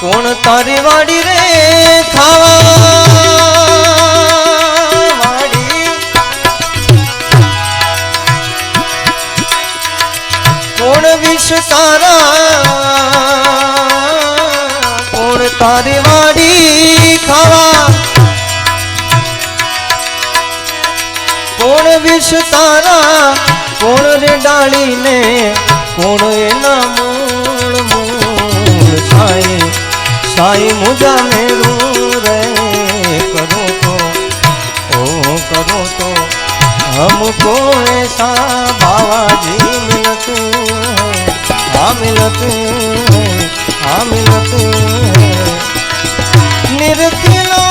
કોણ તારી વાડી રે ખાવા? વાડી કોણ વિષ તારા કોણ તારી વાડી ખાવા? કોણ વિષ તારા કોણ રે ડાળીને? કોણ મુજાને રું રે. કરો તો, ઓ, કરો તો. હમકો એસા બાવાજી મિલત હા મિલત હા મિલત નિરતિનો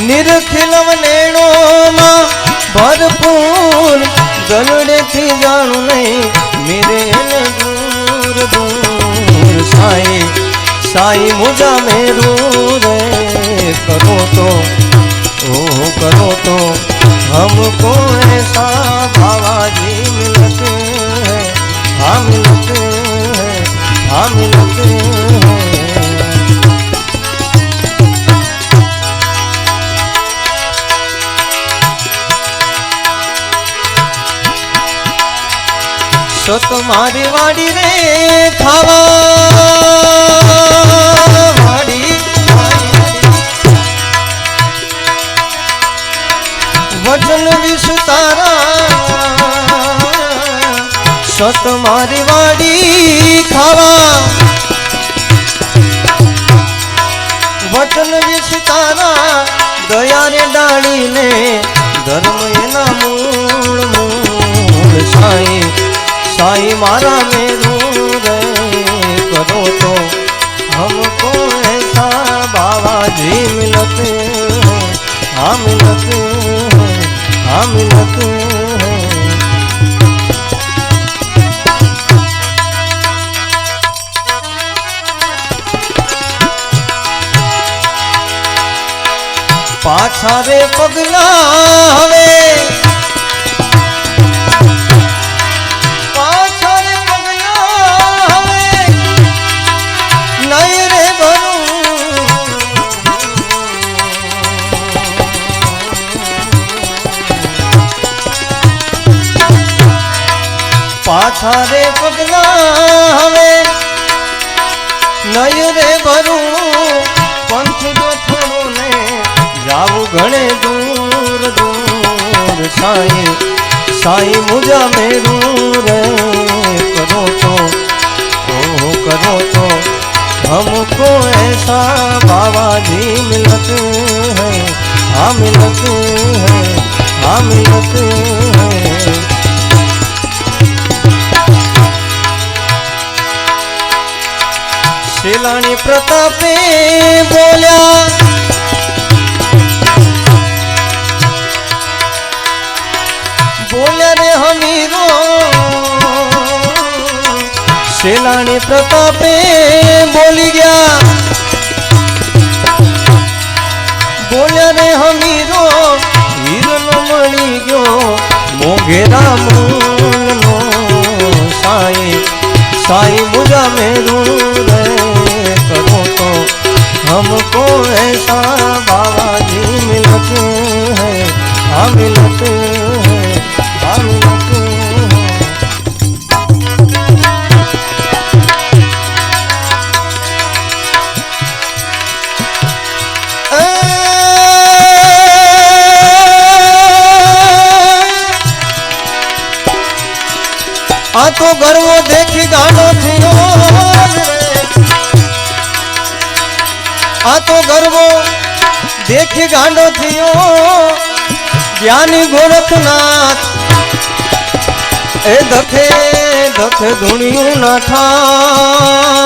નિરખિલવ નેણોમાં ભરપૂર ગલુડે થી જાણું નહીં. મેરે દૂર દૂર સાઈ સાઈ મુજા મેરું રે કરો તો, ઓ કરો તો, હમ કોણ સા સત તમારી વાડી રે થવા. વાડી વચન વિષ તારા. સત મારી વાડી ખાવા વચન વિષ તારા. દયા રે ડાળીને ધર્મ એના મૂળ મૂળ સાઈ. साई मारा मेरू रे करो तो हमको ऐसा बाबा जी मिलत हाँ। मिलत हाँ। मिलत पाछा रे पगला हवे। પાછા રે પગલા હવે નહીં રે ભરું પંથ જો થોડું ને જાવું ઘણે દૂર દૂર સાઈ સાઈ મુજા મેરું રે કરો તો ओ करो तो हमको ऐसा बाबाजी मिलत है हाँ પ્રતાપે બોલી ગયા. બોલ્યા રે હમીરો હીરનો મળી ગયો. મોઘેરા મૂલનો સાઈ સાઈ મુજા મેરો રે કરો તો. હમકો એસા બાબાજી મિલતે હૈ, આ મિલતે આ તો ગરવો દેખી ગાંડો થયો આ તો ગરવો દેખી ગાંડો થયો. જ્ઞાની ગોરખનાથ, એ દખે દખે ધૂણિયું ના ઠાઠ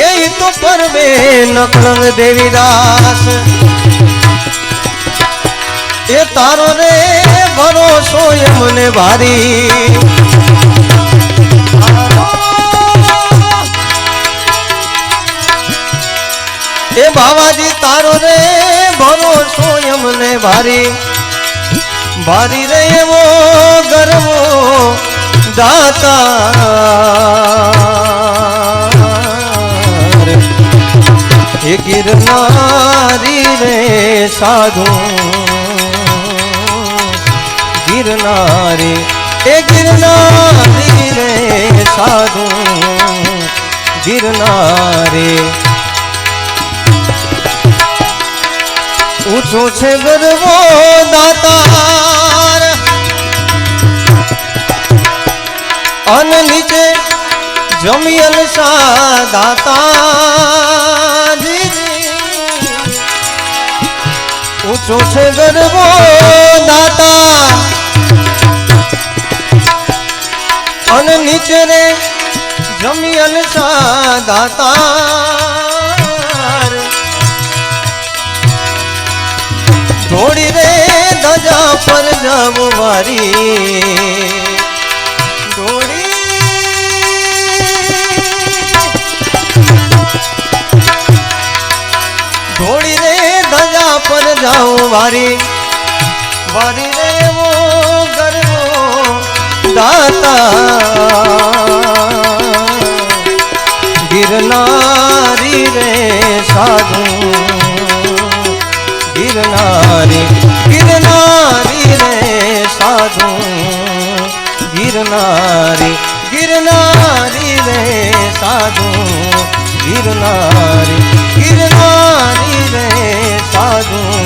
એ તો પરવે નકરંગ દેવીદાસ એ તારો રે ભરોસો એ મને ભારી એ બાવાજી, તારો રે ભરોસો એ મને ભારી ભારી રે એવો ગરવો દાતા એ ગિરનારી રે સાધુ. ગિરનારી, એ ગિરનારી રે સાધુ, ગિરનારી. ઊંચો છે ગરવો દાતાર, અન નીચે જમિયલ સા દાતા ઊંચો છે ગરવો જમિયલ સા દાતાર. થોડી રે ધજા પર જમવારી. થોડી રે ધજા પર જાઉં વારી વારી રે વો ગરવો દાતા ગિરનારી રે સાધુ ગિરનારી ગિરનારી રે સાધુ ગિરનારી ગિરનારી રે સાધુ ગિરનારી ગિરનારી રે સાધુ.